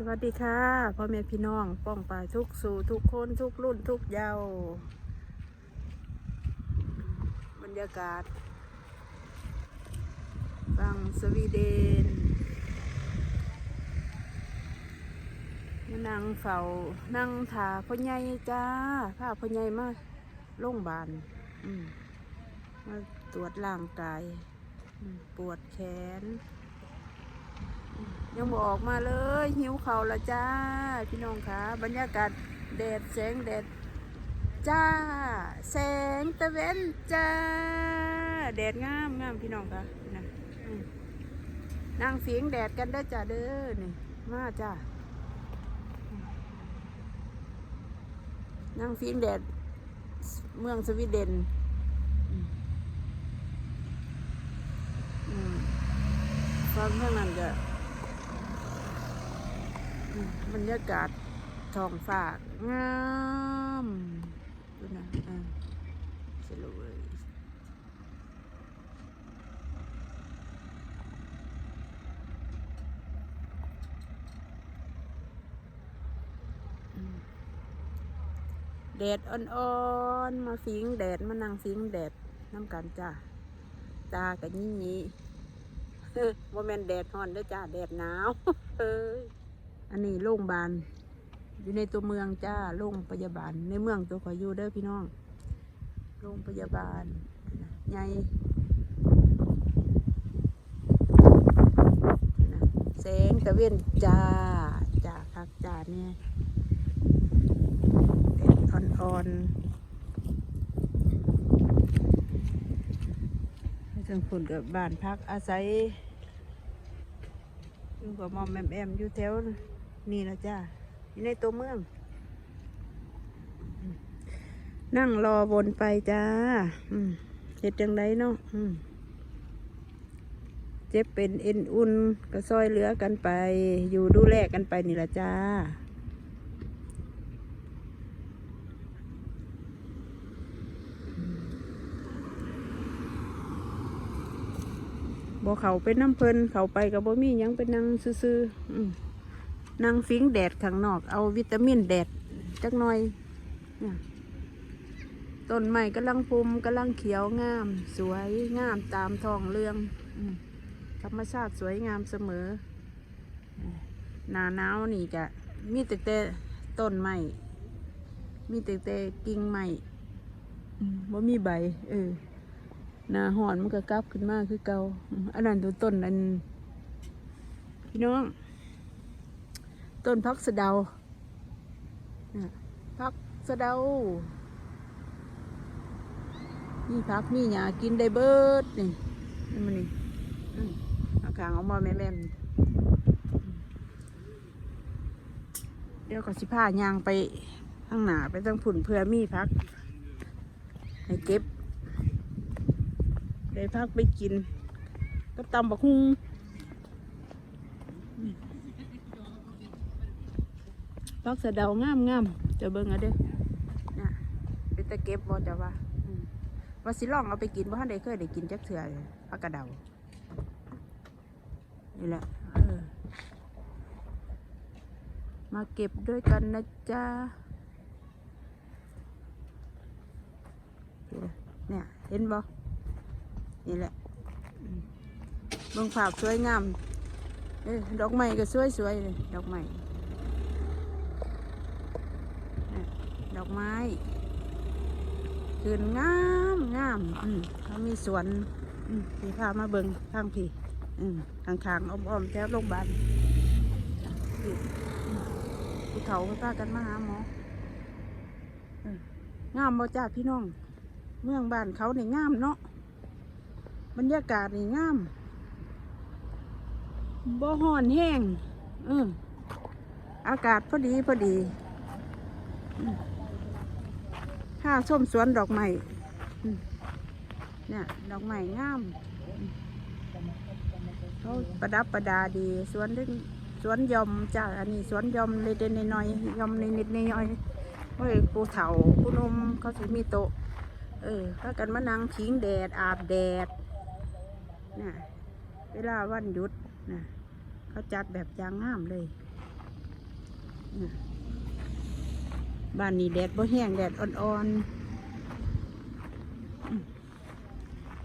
สวัสดีค่ะพ่อแม่พี่น้อง ป้องปายทุกสู่ทุกคนทุกรุ่นทุกเยาวบรรยากาศฟังสวีเดนนั่งเฝ้านั่งถาพ่อใหญ่จ้าพาพ่อใหญ่มาโรงพยาบาลมมาตรวจร่างกาย ปวดแขน ยังบออกมาเลย หิวเขาวละจ้า พี่น้องคะบรรยากาศแดดแสงแดดจ้า แสงตะเวนจ้า แดดงามงามพี่น้องคะนะนั่งเสียงแดดกันได้จ้าเด้อนี่มาจ้านั่งเสียงแดดเมืองสวีเดนอืมอืมฟังเท่านั้นก็อืม บรรยากาศทองฟ้างามดูนะอ่าสรุปเลยแดดอ่อนๆ มาฟิงแดด มานั่งฟิงแดดน้ำกันจ้าตากับยี่นี้ว่าแมนแดดฮอนด้อจ้า แดดหนาว เอ้ยอันนี้ โรงพยาบาล อยู่ในตัวเมืองจ้าโรงพยาบาล ในเมืองตัวขอยอยู่เด้อพี่น้อง โรงพยาบาลใหญ่แสงตะเวนจ้าจ้าคักจ้าเนี่ยแดดอ่อนๆให้ทางฝุ่นกับบ้านพักอาศัยอยู่กับมอมแอมแอมอยู่แถว นี่นะจ้าอยู่ในตัวเมือง นั่งรอบนไปจ้าเห็ดจังไดเนาะเจ็บเป็นเอ็นอุ่นก็ซอยเหลือกันไป อยู่ดูแลกันไปนี่ละจ้าบ่เขาไปน้ำเพลินเขาไปกับบ่มียังเป็นนางซื่อๆ นางฟิงแดดข้างนอก เอาวิตามินแดดจักหน่อยต้นไม้กำลังพุ่มกำลังเขียวงาม สวยงามตามทองเรืองธรรมชาติสวยงามเสมอหนาหนาวนี่จะมีแต่แต่ต้นไม้มีแต่แต่กิ่งไม้อืมบ่มีใบ เออหนาหอนมันก็กลับขึ้นมาคือเก่าอืมอันนั้นตัวต้นอันพี่น้อง ต้นพักสะเดาน่พักสะเดามีพักมีหยากินได้เบิดนี่นี่มันนี่อืมเอาขางเอามาแม่แม่เดี๋ยวก็สิผ้ายางไปข้างหน้าไปตั้งผุ่นเพื่อมีพัก ให้เก็บ ได้พักไปกินกับตำบักฮุง พักสะเดางามงามๆจะเบิ่งเอาเด้อเนี่ยเป็นตะเก็บบ่จะว่าว่าสิลองเอาไปกินบ่ทันได้เคยได้กินจักเถื่อเลยพักกระเดานี่แหละมาเก็บด้วยกันนะจ๊ะเนี่ยเห็นบ่นี่แหละเบิ่งภาพสวยงามเอ้ยดอกไม้ก็สวยสวยๆเลยดอกไม้น่ะด อกไม้คืนงามงามอืมเขามีสวนอืมพี่พามาเบิ่งทางพี่อืมข้างๆอ้อมๆแถวโรงพยาบาลที่เฒ่าพากันมาหาหมองามบ่จ้าพี่น้อง เมืองบ้านเขานี่งามเนาะบรรยากาศนี่งามบ่ฮ้อนแห้งเอออากาศพอดีพอดี อืม ข้าส้มสวนดอกไม้เนี่ยดอกไม้งามเขาประดับประดาดีสวนเล็กสวนยอมจ้าอันนี้สวนยอมเล็กๆน้อยๆยอมนิดๆน้อยๆเฮ้ยผู้เฒ่าผู้นมเขาถือมีโต๊ะเออพากันมานั่งพิงแดดอาบแดดน่ะเวลาวันหยุดน่ะเขาจัดแบบยางงามเลยน่ะ บ้านนี้แดดบ่แห้งแดดอ่อนๆ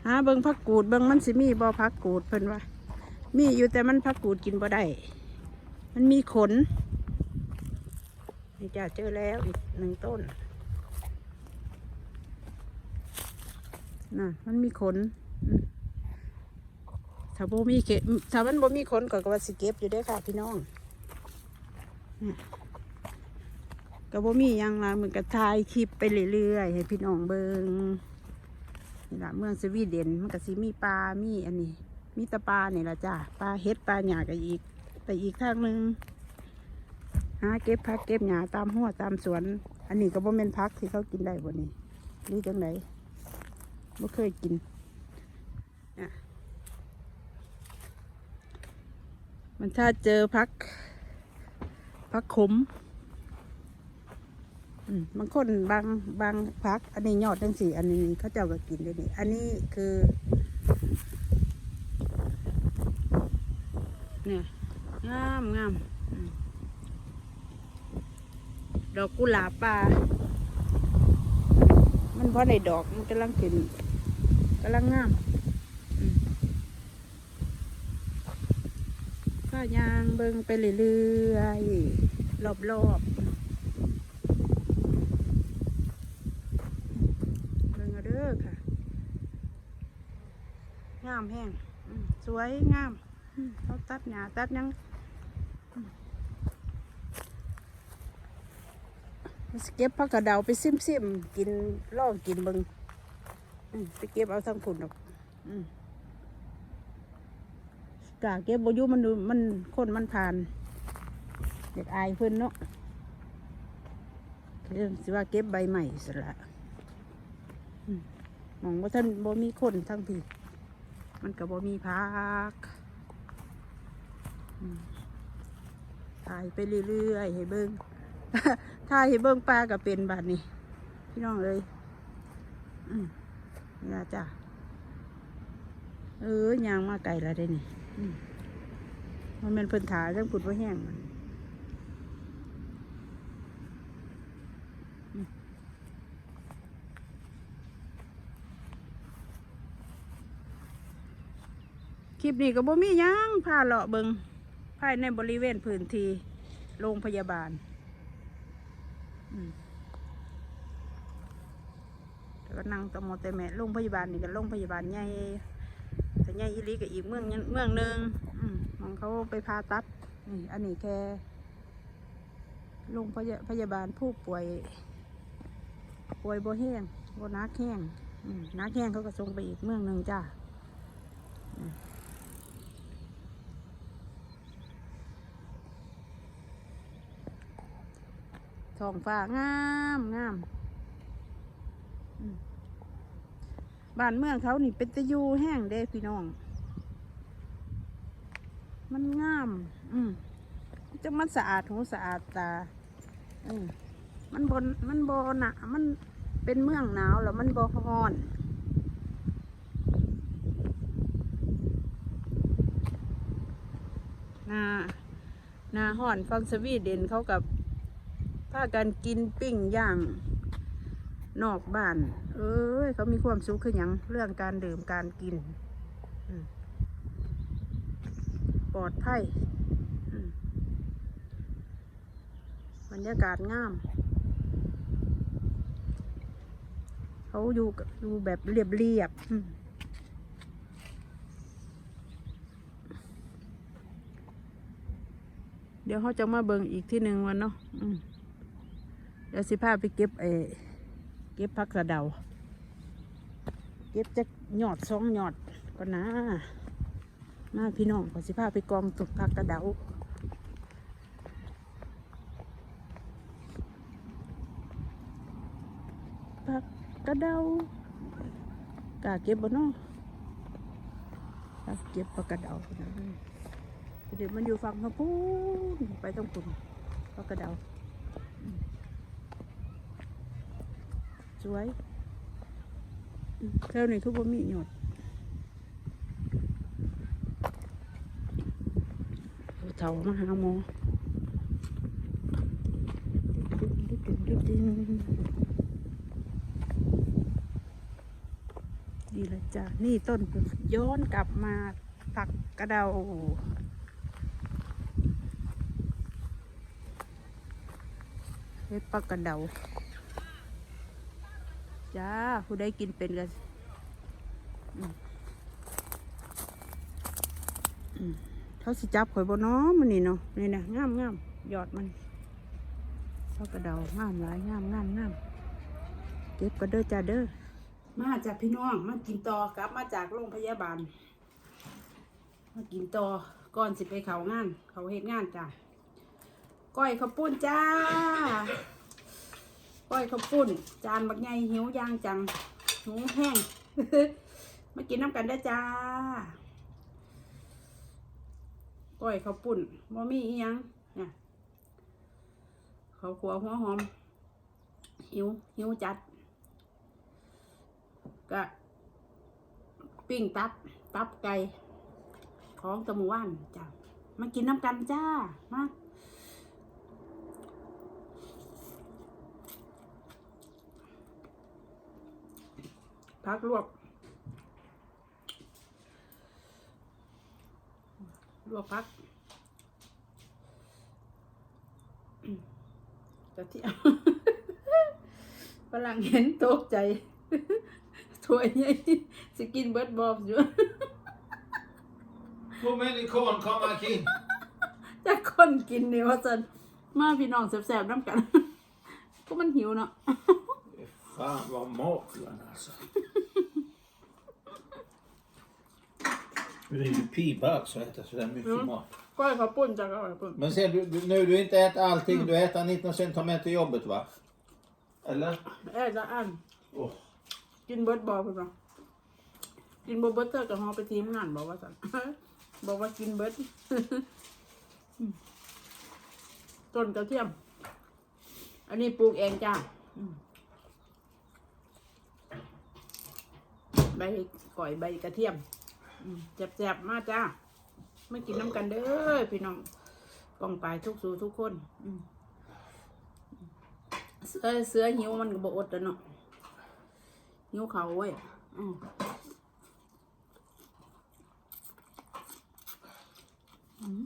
หาเบิงผักกูดเบิงมันสิมีบ่ผักกูดเพิ่นว่า มีอยู่แต่มันผักกูดกินบ่ได้ มันมีขน นี่จ้าเจอแล้วอีกหนึ่งต้นน่ะมันมีขนถ้าบ่มีเก็บถ้ามันบ่มีขนก็ก็ว่าสิเก็บอยู่เด้ค่ะพี่น้อง ก็บ่มียังละมันก็ถ่ายคลิปไปเรื่อยๆให้พี่น้องเบิงนี่ละเมืองสวีเดนมันก็สิมีปลา มีอันนี้ มีตะปลาเนี่ยละจ้าปลาเฮ็ดปลาหยาก็อีกไปอีกทางหนึ่งหาเก็บผักเก็บหญ้าตามหัวตามสวน อันนี้ก็บ่แม่นพักที่เขากินได้บ่นี่หรือจังไดบ่เคยกินอะมันถ้าเจอพักพักขม บางคนบางบางพัก อันนี้ยอดทั้งสี่อันนี้เขาเจ้าก็กินด้วยนี่อันนี้คือ เนี่ยงามงามดอกกุหลาบป่ามันเพราะในดอกมันกำลังขึ้นกำลังงามอืมก็ยางเบิงไปเรื่อยๆรอบๆเบิงเอาเด้อค่ะ งามแห้งสวยงามเขาตัดหญ้าตัดยังเก็บผักกระเดาไปซิมซิมๆกินล่อกินบิงไปเก็บเอาทั้งผุนดอกกาเก็บบอยู่มันดูมันคนมันผ่าน เด็กอายเพิ่อนเนาะเรื่องสิว่าเก็บใบใหม่สละมมองว่าท่านบ่มีคนทั้งที มันก็บ่มีพักถ่ายไปเรื่อยๆให้เบิ่งถ้ายเห็นเบิ้งปลาก็เป็นบาดนี้ พี่น้องเอ้ยอืมนี่ละจ้ะเออยางมาไก่ละได้นี่มันเป็นเพิ่นถาเรื่องปุดว่าแห้งมัน คลิปนี้ก็บ่มียังพาเลาะเบิงภายในบริเวณพื้นที่โรงพยาบาลแต่ก็นั่งตะโมแต่แม่โรงพยาบาลนี่ก็โรงพยาบาลใหญ่แต่ใหญ่อีลีก็อีกเมืองนึงเมืองหนึ่งอมองเขาไปผ่าตัดนี่อันนี้แค่โรงพยาพยาบาลผู้ป่วย ป่วยโบแห้งโบนักแห้งนักแห้งเขาก็ส่งไปอีกเมืองหนึ่งจ้า ท้องฟ้างามงามบ้านเมืองเขานี่เป็นตะยูแห้งเด้พี่น้อง มันงาม อืมจะมันสะอาดหูสะอาดตาอืมมันบนมันบหนะมันเป็นเมืองหนาวแล้วมันบฮ้อนนาหนาห่อนฟังสวีเดนเขากับ พากันกินปิ้งย่าง นอกบ้าน เอ้ย เขามีความสุขคือหยังเรื่องการดื่มการกิน ปลอดภัยอืมบรรยากาศงาม เขาอยู่อยู่แบบเรียบเรียบเดี๋ยวเขาจะมาเบิ่งอีกที่หนึ่งวันเนาะ ดี๋ยวสิพาไปเก็บเอเก็บผักกระเดา เก็บจากหยอดสองหยอดก็นะมาพี่น้องขอสิพาไปกองตุกผักกระเดาผักกระเดากาเก็บบ่เนาะกเก็บผักกระเดาเดี๋ยวมันอยู่ฝั่งพะพูนไปต้องปุ่นผักกระเดา สวยอืมแถวนี้ทุกบ่มีหยดผู้เฒ่ามาหาหมอดึงดึงดึงดีละจ้ะ นี่ต้นย้อนกลับมาผักกระเดาเฮ็ดปลากระเดา จ้า ผู้ใดกินเป็นกันอืมอืมเขาสิจับข่อยบ่เน้อมันนี่เนาะนี่นะงามงามยอดมันปลากระเดางามหลายงามงามงามเก็บก็เด้อจ้าเด้อมาจากพี่น้องมากินต่อกลับมาจากโรงพยาบาล มากินต่อก่อนสิไปเขางาน เขาเฮ็ดงานจ้าก้อยข้าวปุ้นจ้า ก้อยข้าวปุ้น จานบักใหญ่หิวย่างจังหิวแห้งมากินน้ำกันได้จ้าก้อยข้าวปุ้นบ่มีอีหยังเนี่ยข้าวขัวหัวหอม หิวหิวจัดก็ปิ้งตับ ตับไก่ของตะมูว่านจ้ามากินน้ำกันจ้ามา พักลวก ลวกพักอืมกระเทียมฝรั่งเห็นตกใจถ้วยใหญ่สกินเบิร์ดบอบอยู่ Hur many korn kommer Kim? จะคนกินนี่ว่าจันมาพี่น้องแสบๆน้ำกัน ก็มันหิวเนาะ Fan vad matlön alltså. Det är ju pinbart så äta sådär mycket Mm. mat. ก้อยข้าวปุ้นจ้ะก้อยข้าวปุ้น Men sen du, du, nu du inte äter allting, du äter 19 och sen tar med till jobbet va? Eller? เอ้ยละอัน Åh, กินเบิร์ดบอลเพื่อนบ่กินบ่เบิร์ดเธอกับฮอไปทีมงานบอกว่าสันบอกว่ากินเบิร์ด อืมต้นกระเทียม อันนี้ปลูกเองจ้าอืมใบก่อยใบกระเทียมอืม แซ่บๆ มากจ้าไม่กินน้ำกันเด้อพี่น้องกองไปทุกสู่ทุกคนอืมเสือเสือหิวมันก็บอดแล้วเนาะหิวเขาเว้ยอืมอืม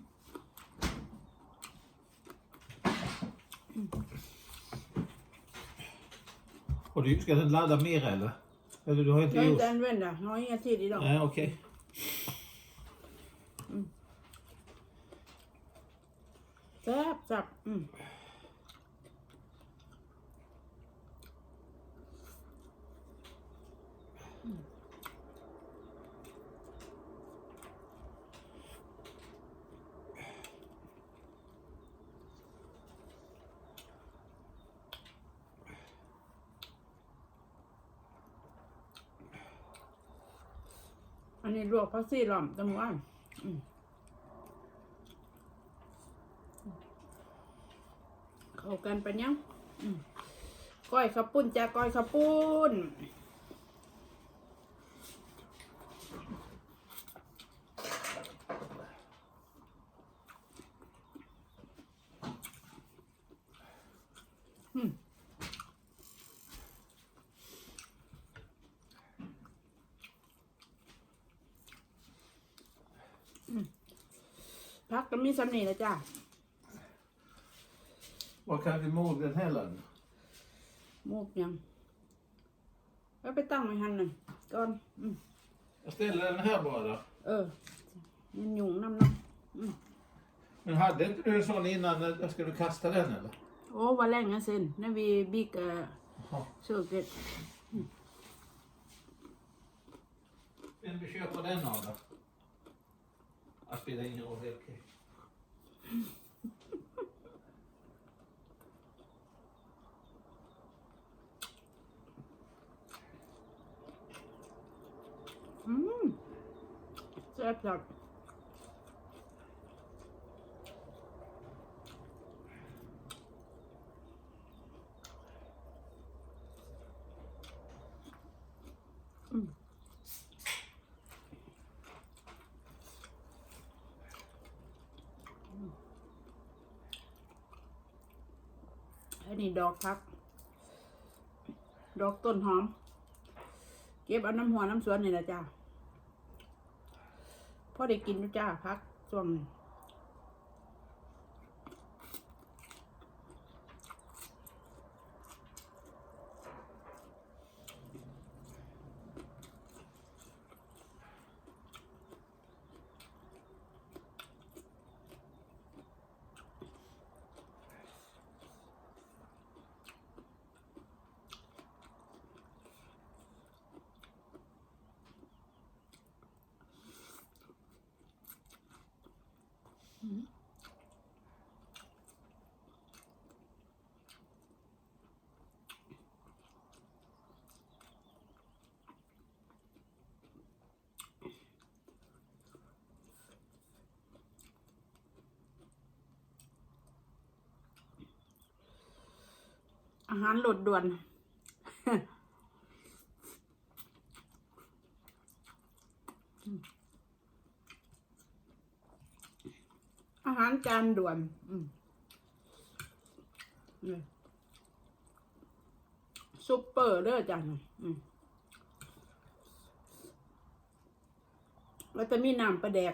och du ska den ladda mer eller? Eller du har inte น้อย gjort? แดนเว้นด่ะน้อยอาทิตย์ดีดอก Nej okej. Mm. แซ่บจับอืม อันนี้ล วกพักซี่หล่อมตะมูอะเข้ากันไปเนี้ยก้อยข้าวปุ้นจ้าก้อยข้าวปุ้น มีสำนีแล้วจ้า Vad kan vi mot den här laddningen? มูกยังแล้วไปตั้งไว้หันหนึ่งก่อนอืม Jag ställer den här bara. เออมันยุงน้ำเนาะ Men hade inte du en sån innan? när- Ska du kasta den eller? โอ้ว่าแรงนะเซนนั่นวีบิ๊กเอ่อ Ja. เชื่อเก็ต Vem vi köper den av då? Det spelar ingen roll, det är okej. อืมแอันนี้ดอกพัก ดอกต้นหอม เก็บเอาน้ำหัวน้ำสวนนี่แหละจ้าพอได้กินด้วยจ้าพักช่วงนี้ อาหารหลดด่วน อาหารจานด่วน อืมซุปเปอร์เด้อจ้ะนี่อืมแล้วจะมีน้ำปลาแดง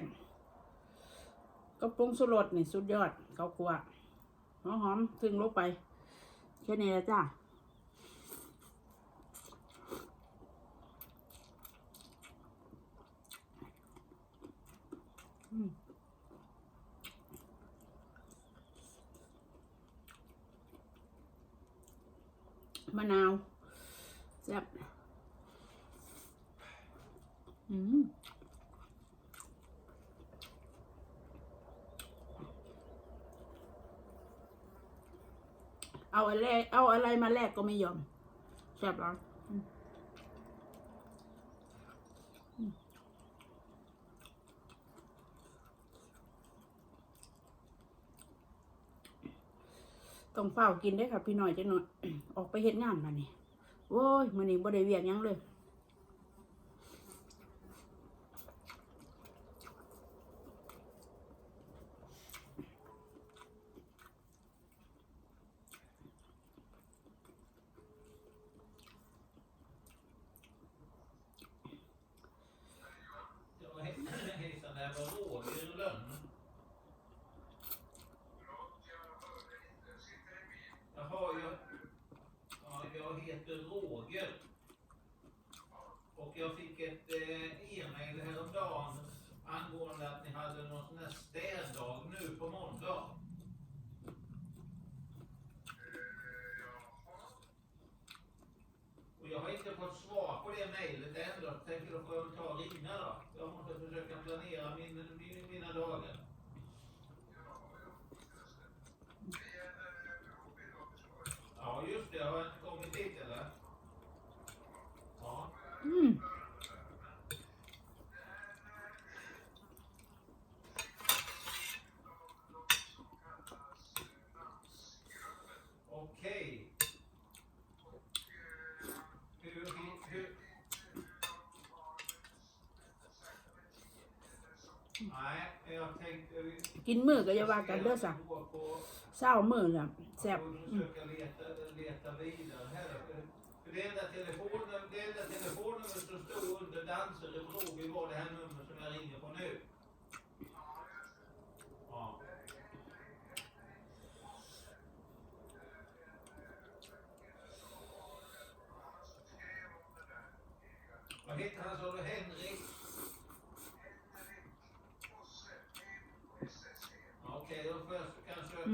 ก็ปรุงสุรสนี่สุดยอดเขาคัวหอมหอมๆถึงลงไป แค่นี้ละจ้ามมะนาวแซ่บอืม เอาอะไรเอาอะไรมาแลกก็ไม่ยอมแซ่บร้อนต้องเฝ้ากินได้ค่ะพี่หน่อยจะหน่อย ออกไปเฮ็ดงานมานี่โอ้ยมื้อนี้บ่ได้เวียกยังเลย jag har inte fått svar på det mejlet än. Jag tänker då får jag väl ta och ringa då. Jag måste försöka planera min, min, mina dagar. กินมือก็จะว่ากันเด้อสักเศร้ามือน่ะแซ่บอืม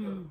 Mm.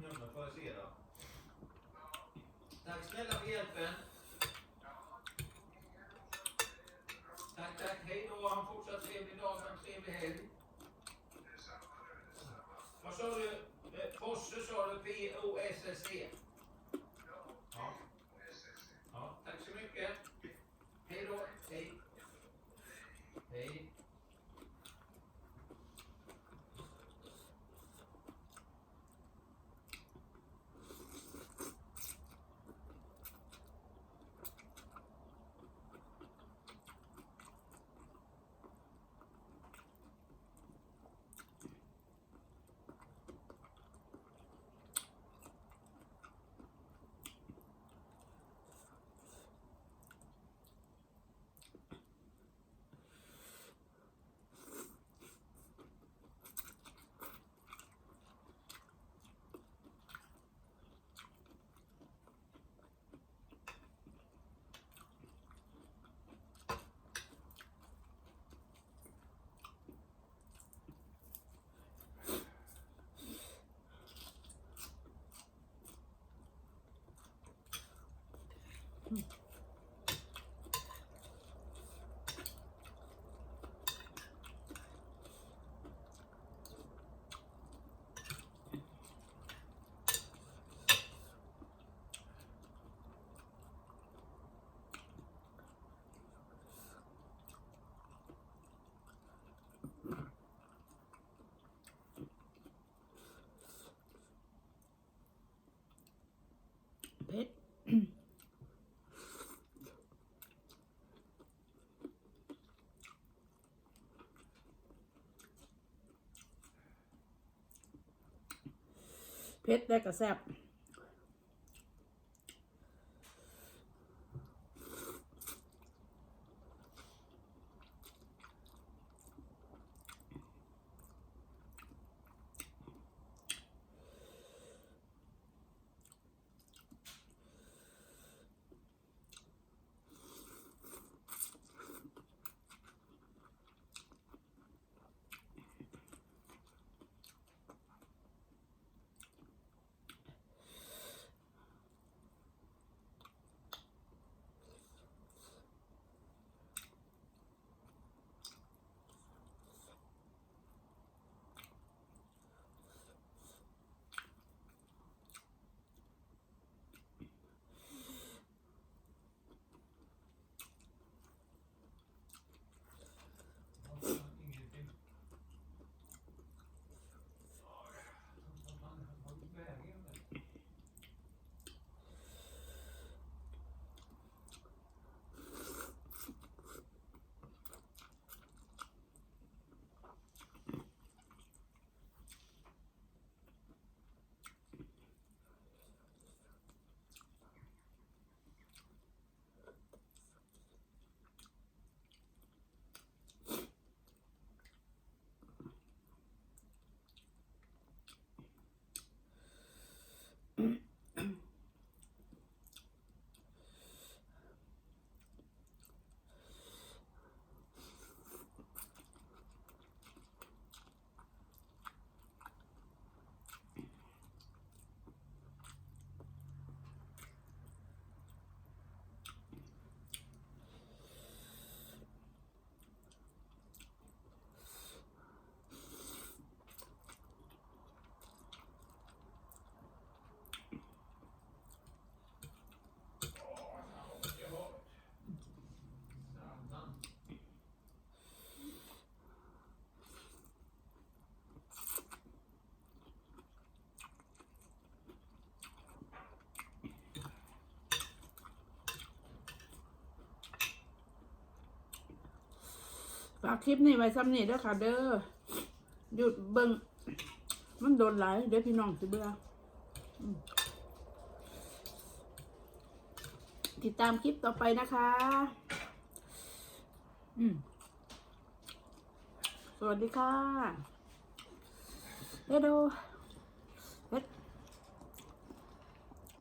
เผ็ดได้กระแซบากคลิปนี้ไว้ซ้ำนี่เด้อค่ะ เด้อหยุดเบิ่งมันโดนหลายเด้อพี่น้องสิเบื่อติดตามคลิปต่อไปนะคะ อืมสวัสดีค่ะเดโด